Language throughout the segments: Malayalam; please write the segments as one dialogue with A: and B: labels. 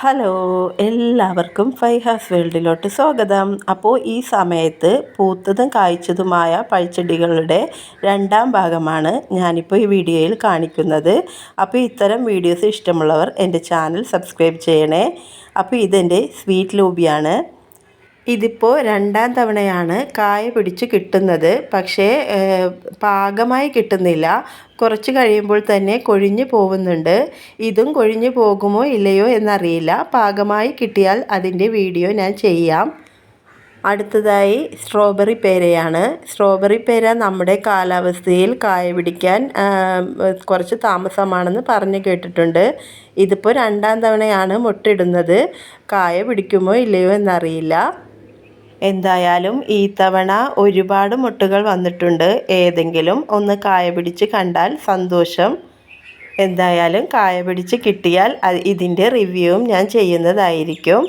A: ഹലോ എല്ലാവർക്കും ഫൈഹാസ് വേൾഡിലോട്ട് സ്വാഗതം. അപ്പോൾ ഈ സമയത്ത് പൂത്തതും കായ്ച്ചതുമായ പഴച്ചെടികളുടെ രണ്ടാം ഭാഗമാണ് ഞാനിപ്പോൾ ഈ വീഡിയോയിൽ കാണിക്കുന്നത്. അപ്പോൾ ഇത്തരം വീഡിയോസ് ഇഷ്ടമുള്ളവർ എന്റെ ചാനൽ സബ്സ്ക്രൈബ് ചെയ്യണേ. അപ്പോൾ ഇതെന്റെ സ്വീറ്റ് ലൂബിയാണ്. ഇതിപ്പോൾ രണ്ടാം തവണയാണ് കായ പിടിച്ച് കിട്ടുന്നത്. പക്ഷേ പാകമായി കിട്ടുന്നില്ല. കുറച്ച് കഴിയുമ്പോൾ തന്നെ കൊഴിഞ്ഞു പോകുന്നുണ്ട്. ഇതും കൊഴിഞ്ഞു പോകുമോ ഇല്ലയോ എന്നറിയില്ല. പാകമായി കിട്ടിയാൽ അതിന്റെ വീഡിയോ ഞാൻ ചെയ്യാം. അടുത്തതായി സ്ട്രോബെറി പേരയാണ്. സ്ട്രോബെറി പേര നമ്മുടെ കാലാവസ്ഥയിൽ കായ പിടിക്കാൻ കുറച്ച് താമസമാണെന്ന് പറഞ്ഞു കേട്ടിട്ടുണ്ട്. ഇതിപ്പോൾ രണ്ടാം തവണയാണ് മുട്ടിടുന്നത് കായ പിടിക്കുമോ ഇല്ലയോ എന്നറിയില്ല. എന്തായാലും ഈ തവണ ഒരുപാട് മുട്ടുകൾ വന്നിട്ടുണ്ട്. ഏതെങ്കിലും ഒന്ന് കായ പിടിച്ച് കണ്ടാൽ സന്തോഷം. എന്തായാലും കായ പിടിച്ച് കിട്ടിയാൽ ഇതിന്റെ റിവ്യൂവും ഞാൻ ചെയ്യുന്നതായിരിക്കും.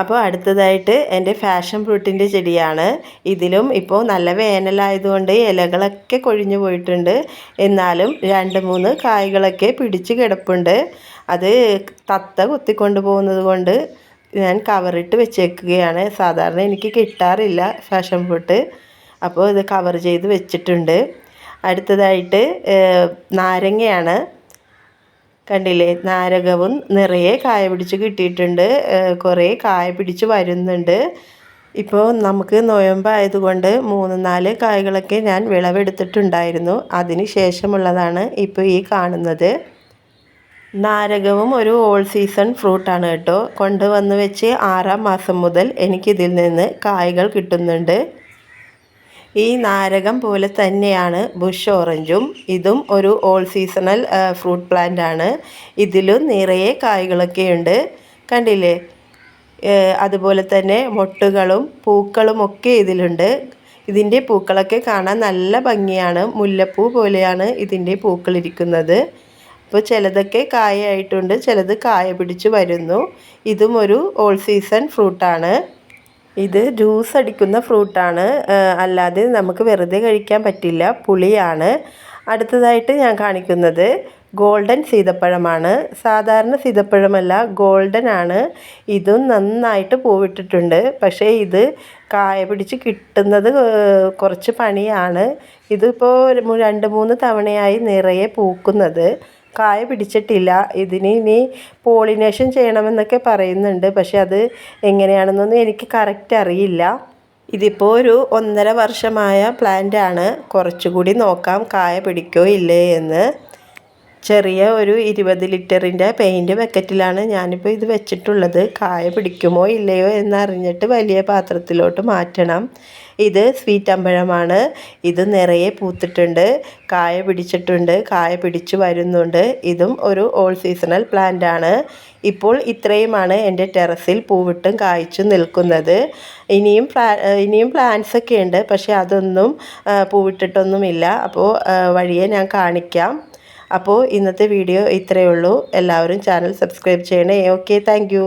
A: അപ്പോൾ അടുത്തതായിട്ട് എന്റെ ഫാഷൻ ഫ്രൂട്ടിന്റെ ചെടിയാണ്. ഇതിലും ഇപ്പോൾ നല്ല വേനലായതുകൊണ്ട് ഇലകളൊക്കെ കൊഴിഞ്ഞു പോയിട്ടുണ്ട്. എന്നാലും രണ്ട് മൂന്ന് കായ്കളൊക്കെ പിടിച്ച് കിടപ്പുണ്ട്. അത് തത്ത കുത്തിക്കൊണ്ട് പോകുന്നത് കൊണ്ട് ഞാൻ കവറിട്ട് വെച്ചേക്കുകയാണ്. സാധാരണ എനിക്ക് കിട്ടാറില്ല ഫാഷൻ ഫ്രൂട്ട് അപ്പോൾ ഇത് കവർ ചെയ്ത് വെച്ചിട്ടുണ്ട്. അടുത്തതായിട്ട് നാരങ്ങയാണ്. കണ്ടില്ലേ? നാരകവും നിറയെ കായ പിടിച്ച് കിട്ടിയിട്ടുണ്ട്. കുറേ കായ പിടിച്ച് വരുന്നുണ്ട്. ഇപ്പോൾ നമുക്ക് നോയമ്പായതുകൊണ്ട് മൂന്ന് നാല് കായകളൊക്കെ ഞാൻ വിളവെടുത്തിട്ടുണ്ടായിരുന്നു. അതിന് ശേഷമുള്ളതാണ് ഇപ്പോൾ ഈ കാണുന്നത്. നാരകവും ഒരു ഓൾ സീസൺ ഫ്രൂട്ടാണ് കേട്ടോ. കൊണ്ടുവന്ന് വെച്ച് ആറാം മാസം മുതൽ എനിക്കിതിൽ നിന്ന് കായകൾ കിട്ടുന്നുണ്ട്. ഈ നാരകം പോലെ തന്നെയാണ് ബുഷ് ഓറഞ്ചും ഇതും ഒരു ഓൾ സീസണൽ ഫ്രൂട്ട് പ്ലാന്റ് ആണ്. ഇതിലും നിറയെ കായകളൊക്കെ ഉണ്ട്. കണ്ടില്ലേ? അതുപോലെ തന്നെ മൊട്ടുകളും പൂക്കളും ഒക്കെ ഇതിലുണ്ട്. ഇതിന്റെ പൂക്കളൊക്കെ കാണാൻ നല്ല ഭംഗിയാണ്. മുല്ലപ്പൂ പോലെയാണ് ഇതിന്റെ പൂക്കളിരിക്കുന്നത് അപ്പോൾ ചിലതൊക്കെ കായയായിട്ടുണ്ട് ചിലത് കായ പിടിച്ച് വരുന്നു. ഇതും ഒരു ഓൾ സീസൺ ഫ്രൂട്ടാണ് ഇത് ജ്യൂസ് അടിക്കുന്ന ഫ്രൂട്ടാണ് അല്ലാതെ നമുക്ക് വെറുതെ കഴിക്കാൻ പറ്റില്ല പുളിയാണ്. അടുത്തതായിട്ട് ഞാൻ കാണിക്കുന്നത് ഗോൾഡൻ സീതപ്പഴമാണ്. സാധാരണ സീതപ്പഴമല്ല ഗോൾഡൻ ആണ്. ഇതും നന്നായിട്ട് പൂവിട്ടിട്ടുണ്ട്. പക്ഷേ ഇത് കായ പിടിച്ച് കിട്ടുന്നത് കുറച്ച് പണിയാണ്. ഇതിപ്പോൾ രണ്ട് മൂന്ന് തവണയായി നിറയെ പൂക്കുന്നത്. കായ പിടിച്ചിട്ടില്ല. ഇതിന് ഇനി പോളിനേഷൻ ചെയ്യണമെന്നൊക്കെ പറയുന്നുണ്ട്. പക്ഷെ അത് എങ്ങനെയാണെന്നൊന്നും എനിക്ക് കറക്റ്റ് അറിയില്ല. ഇതിപ്പോൾ ഒരു ഒന്നര വർഷമായ പ്ലാന്റ് ആണ്. കുറച്ചുകൂടി നോക്കാം കായ പിടിക്കോ ഇല്ലേ എന്ന്. ചെറിയ ഒരു ഇരുപത് ലിറ്ററിന്റെ പെയിന്റ് ബക്കറ്റിലാണ് ഞാനിപ്പോൾ ഇത് വെച്ചിട്ടുള്ളത്. കായ പിടിക്കുമോ ഇല്ലയോ എന്നറിഞ്ഞിട്ട് വലിയ പാത്രത്തിലോട്ട് മാറ്റണം. ഇത് സ്വീറ്റ് അമ്പഴമാണ്. ഇത് നിറയെ പൂത്തിട്ടുണ്ട്. കായ പിടിച്ചിട്ടുണ്ട്. കായ പിടിച്ചു വരുന്നുണ്ട്. ഇതും ഒരു ഓൾ സീസണൽ പ്ലാന്റ് ആണ്. ഇപ്പോൾ ഇത്രയുമാണ് എന്റെ ടെറസിൽ പൂവിട്ടും കായ്ച്ചു നിൽക്കുന്നത്. ഇനിയും പ്ലാ ഇനിയും പ്ലാന്റ്സ് ഒക്കെ ഉണ്ട്. പക്ഷേ അതൊന്നും പൂവിട്ടിട്ടൊന്നുമില്ല. അപ്പോൾ വഴിയെ ഞാൻ കാണിക്കാം. അപ്പോൾ ഇന്നത്തെ വീഡിയോ ഇത്രയേ ഉള്ളൂ. എല്ലാവരും ചാനൽ സബ്സ്ക്രൈബ് ചെയ്യണേ. Okay thank